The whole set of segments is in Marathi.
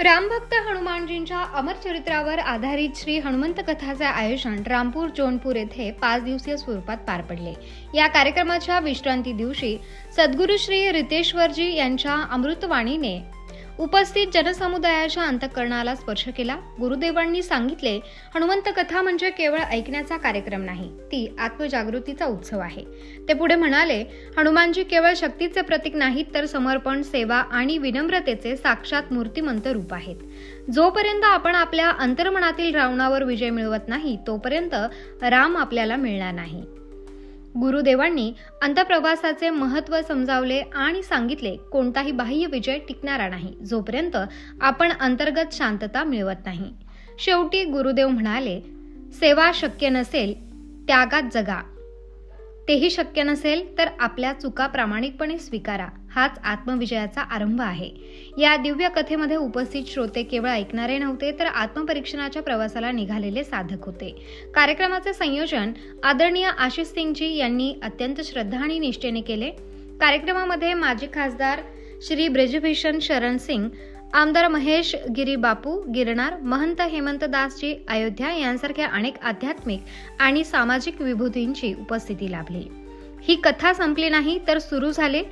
रामभक्त हनुमानजींच्या अमर चरित्रावर आधारित श्री हनुमंत कथाचे आयोजन रामपूर जोनपूर येथे पाच दिवसीय स्वरूपात पार पडले. या कार्यक्रमाच्या विश्रांती दिवशी सद्गुरू श्री रितेश्वरजी यांच्या अमृतवाणीने उपस्थित जनसमुदायाच्या अंतःकरणाला स्पर्श केला. गुरुदेवांनी सांगितले हनुमंत कथा म्हणजे केवळ ऐकण्याचा कार्यक्रम नाही ती आत्मजागृतीचा उत्सव आहे. ते पुढे म्हणाले हनुमानजी केवळ शक्तीचे प्रतीक नाहीत तर समर्पण सेवा आणि विनम्रतेचे साक्षात मूर्तिमंत रूप आहेत. जोपर्यंत आपण आपल्या अंतर्मनातील रावणावर विजय मिळवत नाही तोपर्यंत राम आपल्याला मिळणार नाही. गुरुदेवांनी अंतप्रवासाचे महत्त्व समजावले आणि सांगितले कोणताही बाह्य विजय टिकणारा नाही जोपर्यंत आपण अंतर्गत शांतता मिळवत नाही. शेवटी गुरुदेव म्हणाले सेवा शक्य नसेल त्यागात जगा. तेही शक्य नसेल तर आपल्या चुका प्रामाणिकपणे स्वीकारा. हाच आत्मविजयाचा आरंभ आहे. या दिव्य कथेमध्ये उपस्थित श्रोते केवळ ऐकणारे नव्हते तर आत्मपरीक्षणाच्या प्रवासाला निघालेले साधक होते. कार्यक्रमाचे संयोजन आदरणीय आशिष सिंगजी यांनी अत्यंत श्रद्धा आणि निष्ठेने केले. कार्यक्रमामध्ये माजी खासदार श्री ब्रिजभूषण शरण सिंग आमदार महेश गिरी बापू गिरणार महंत हेमंत दासजी अयोध्या यांसारख्या अनेक आध्यात्मिक आणि सामाजिक विभूतींची उपस्थिती लाभली. ही कथा संपली नाही तर सुरू झाले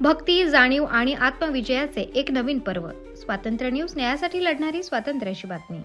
भक्ती जाणीव आणि आत्मविजयाचे एक नवीन पर्व. स्वातंत्र्य न्यूज न्यायासाठी लढणारी स्वातंत्र्याची बातमी.